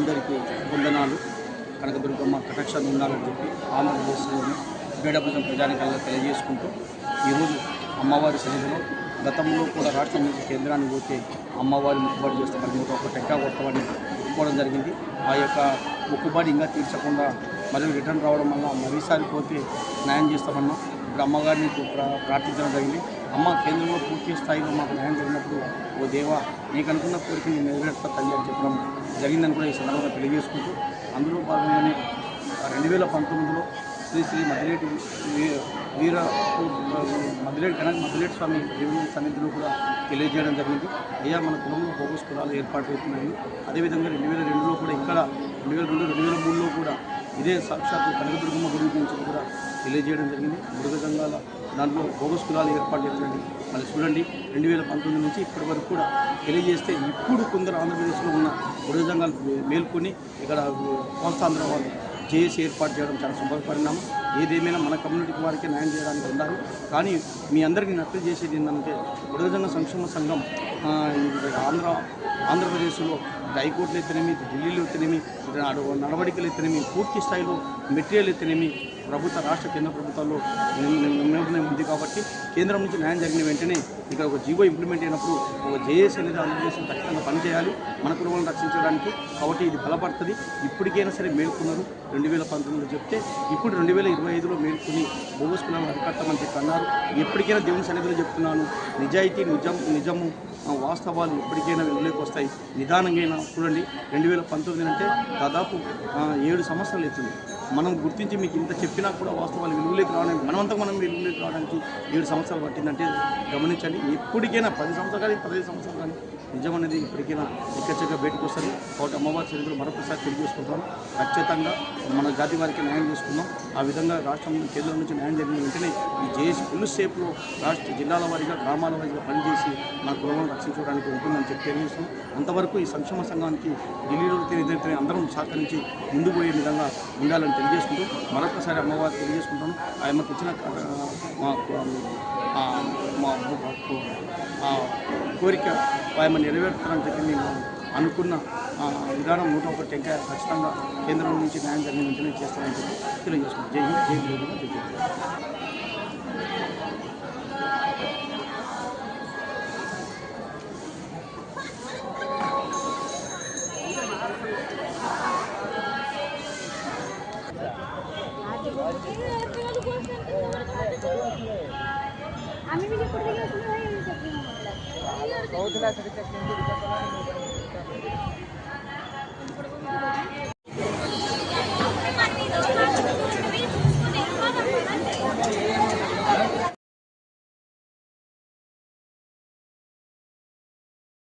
అందరికీ వందనాలు. కనకదుర్గమ్మ కటాక్షాలు ఉండాలని చెప్పి ఆంధ్రప్రదేశ్లోని బేడభుజం ప్రజానికంగా తెలియజేసుకుంటూ ఈరోజు అమ్మవారి సన్నిధిలో గతంలో కూడా రాష్ట్రం నుంచి కేంద్రాన్ని పోతే అమ్మవారి మొక్కుబడి చేస్తామని నూట ఒక టెక్కా కొట్టమని ఒప్పుకోవడం జరిగింది. ఆ యొక్క మొక్కుబడి ఇంకా తీర్చకుండా మళ్ళీ రిటర్న్ రావడం వల్ల మరీసారి పోతే న్యాయం చేస్తామన్నాం. ఇప్పుడు అమ్మగారిని ప్రార్థించడం జరిగింది. అమ్మ కేంద్రంలో పూర్తి స్థాయిలో మాకు న్యాయం జరిగినప్పుడు ఓ దేవా నీకు అనుకున్న కోరిక నేను నెరవేర్స్తా తల్లి అని చెప్పడం జరిగిందని కూడా ఈ సందర్భంగా తెలియజేసుకుంటూ అందులో భాగంగానే రెండు వేల పంతొమ్మిదిలో శ్రీ శ్రీ మదిలేటి వీర మదిలేటి కనక మదిలేటి స్వామి దేవుని సన్నిధిలో కూడా తెలియజేయడం జరిగింది. అయ్యా మన కులంలో బోగస్ కులాలు ఏర్పాటు అవుతున్నాయి. అదేవిధంగా రెండు వేల రెండులో కూడా ఇక్కడ రెండు వేల రెండు రెండు వేల మూడులో కూడా ఇదే సాక్షాత్తు కనకదుర్గమ్మ గుడి గురించి కూడా తెలియజేయడం జరిగింది. మృగ దాంట్లో బోగస్ కులాలు ఏర్పాటు చేసినండి మళ్ళీ చూడండి. రెండు వేల పంతొమ్మిది నుంచి ఇప్పటి వరకు కూడా తెలియజేస్తే ఇప్పుడు కొందరు ఆంధ్రప్రదేశ్లో ఉన్న మృగ మేల్కొని ఇక్కడ కోస్తాంధ్ర వాళ్ళు జేఏసీ ఏర్పాటు చేయడం చాలా శుభ ఏదేమైనా మన కమ్యూనిటీకి వారికి న్యాయం చేయడానికి ఉండాలి. కానీ మీ అందరికీ నేను చేసేది ఏంటంటే బుడగజంగ సంక్షేమ సంఘం ఆంధ్ర ఆంధ్రప్రదేశ్లో హైకోర్టులు అయితేనేమి ఢిల్లీలో అయితేనేమి నడవడికలు అయితేనేమి పూర్తి స్థాయిలో మెటీరియల్ అయితేనేమి ప్రభుత్వ రాష్ట్ర కేంద్ర ప్రభుత్వాల్లో నిర్ణయం ఉంది కాబట్టి కేంద్రం నుంచి న్యాయం జరిగిన వెంటనే ఇక్కడ ఒక జీవో ఇంప్లిమెంట్ అయినప్పుడు ఒక జేఏసీ అనేది ఆంధ్రప్రదేశ్ ఖచ్చితంగా పనిచేయాలి. మన కుటుంబాలను రక్షించడానికి. కాబట్టి ఇది బలపడుతుంది. ఇప్పటికైనా సరే మేల్కొన్నారు. రెండు వేల పంతొమ్మిదిలో చెప్తే ఇప్పుడు రెండు వేల ఇరవై ఐదులో మేల్కొని బోగస్ అరికట్టమని చెప్పి అన్నారు ఎప్పటికైనా దేవుని సన్నిధిలో చెప్తున్నాను నిజాయితీ నిజం నిజము వాస్తవాలు ఎప్పటికైనా వెలుగులోకి వస్తాయి. నిదానంగా చూడండి రెండు వేల పంతొమ్మిది అంటే దాదాపు ఏడు సంవత్సరాలు అవుతుంది. మనం గుర్తించి మీకు ఇంత చెప్పినా కూడా వాస్తవాలు వెలుగులోకి రావడానికి మనమంతా మనం వెలుగులోకి రావడానికి ఏడు సంవత్సరాలు పట్టిందంటే గమనించండి. ఎప్పటికైనా పది సంవత్సరాలు కానీ పదిహేను సంవత్సరాలు కానీ నిజం అనేది ఇప్పటికైనా ఎక్కచ్చగా బయటకు వస్తుంది. కాబట్టి అమ్మవారి చరిత్ర మరొకసారి తెలియజేసుకుంటాం ఖచ్చితంగా మన జాతి వారికి న్యాయం చేసుకుందాం. ఆ విధంగా రాష్ట్రం కేంద్రం నుంచి న్యాయం జరిగిన వెంటనే ఈ జేఏసీ ఫుల్ సేఫ్లో రాష్ట్ర జిల్లాల వారీగా గ్రామాల వారీగా పనిచేసి మన కుటుంబాలను రక్షించడానికి ఉంటుందని చెప్పి తెలియజేస్తున్నాం. అంతవరకు ఈ సంక్షేమ సంఘానికి ఢిల్లీలో ఏదైతే అందరం సహకరించి ముందుకు పోయే విధంగా ఉండాలని తెలియజేసుకుంటూ మరొకసారి అమ్మవారికి తెలియజేసుకుంటాను. ఆయనకు ఇచ్చిన మా మా కోరిక ఆయన నెరవేరుతారని చెప్పి మేము అనుకున్న విధానం నూట ఒక టెంకాయ ఖచ్చితంగా కేంద్రం నుంచి న్యాయం జరిగిన వెంటనే చేస్తామని చెప్పి తెలియజేసుకుంటాం. జై హింద్ జై జై আমি ବି ସେପଟେ ଦେଖି ଆସିଲି ଭାଇ ଚେକିଂ ହେଲା କହୁଥିଲା ସେଠି ଚେକିଂ